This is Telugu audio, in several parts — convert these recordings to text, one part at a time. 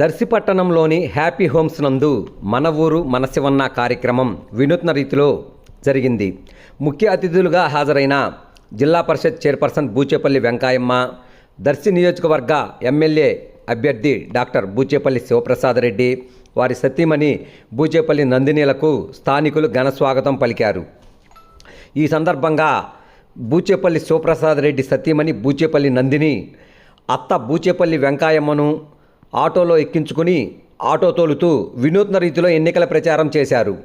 దర్శిపట్టణంలోని హ్యాపీ హోమ్స్ నందు మన ఊరు మన శివన్న కార్యక్రమం వినూత్న రీతిలో జరిగింది. ముఖ్య అతిథులుగా హాజరైన జిల్లా పరిషత్ చైర్పర్సన్ బూచేపల్లి వెంకాయమ్మ దర్శి నియోజకవర్గ ఎమ్మెల్యే అభ్యర్థి డాక్టర్ బూచేపల్లి శివప్రసాద్ రెడ్డి వారి సతీమణి బూచేపల్లి నందినీలకు స్థానికులు ఘన స్వాగతం పలికారు. ఈ సందర్భంగా బూచేపల్లి శివప్రసాద్ రెడ్డి సతీమణి బూచేపల్లి నందిని అత్త బూచేపల్లి వెంకాయమ్మను ఆటోలో ఎక్కించుకుని ఆటో తోలుతూ వినూత్న రీతిలో ఎన్నికల ప్రచారం చేశారు.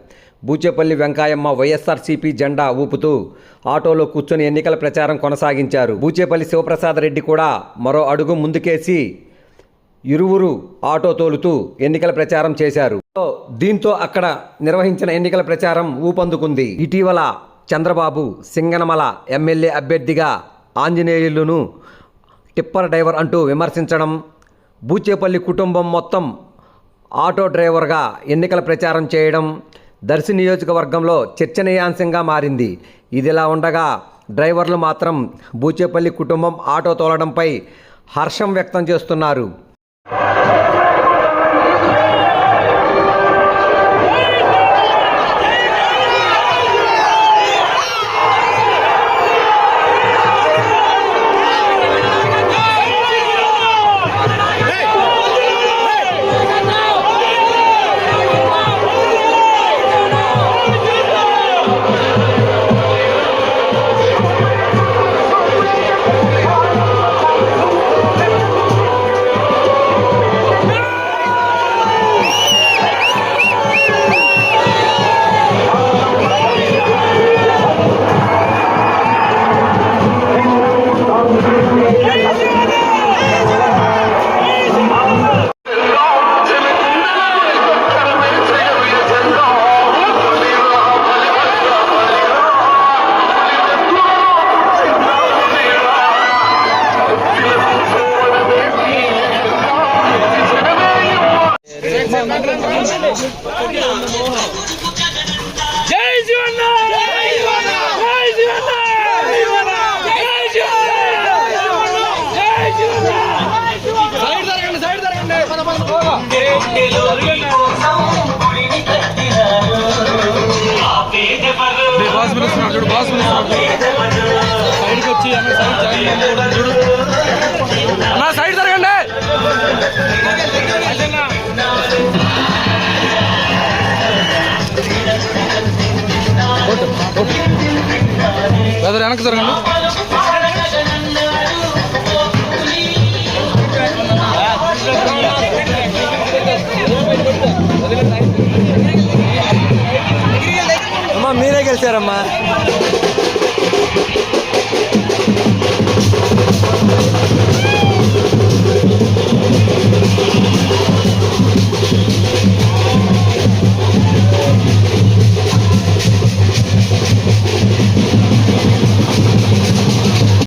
బూచేపల్లి వెంకాయమ్మ వైఎస్ఆర్సీపీ జెండా ఊపుతూ ఆటోలో కూర్చొని ఎన్నికల ప్రచారం కొనసాగించారు. బూచేపల్లి శివప్రసాద్ రెడ్డి కూడా మరో అడుగు ముందుకేసి ఇరువురు ఆటో తోలుతూ ఎన్నికల ప్రచారం చేశారు. దీంతో అక్కడ నిర్వహించిన ఎన్నికల ప్రచారం ఊపందుకుంది. ఇటీవల చంద్రబాబు సింగనమల ఎమ్మెల్యే అభ్యర్థిగా ఆంజనేయులను టిప్పర్ డ్రైవర్ అంటూ విమర్శించడం బూచేపల్లి కుటుంబం మొత్తం ఆటో డ్రైవర్గా ఎన్నికల ప్రచారం చేయడం దర్శి నియోజకవర్గంలో చర్చనీయాంశంగా మారింది. ఇదిలా ఉండగా డ్రైవర్లు మాత్రం బూచేపల్లి కుటుంబం ఆటో తోలడంపై హర్షం వ్యక్తం చేస్తున్నారు. సైడ్ జరగండి సైడ్ జరగండి పద పద బాస్ పిలుస్తున్నాడు బాస్ పిలుస్తున్నాడు బ్రదర్ వెనక్కి జరగండి అమ్మా మీరే గెలిచారమ్మా.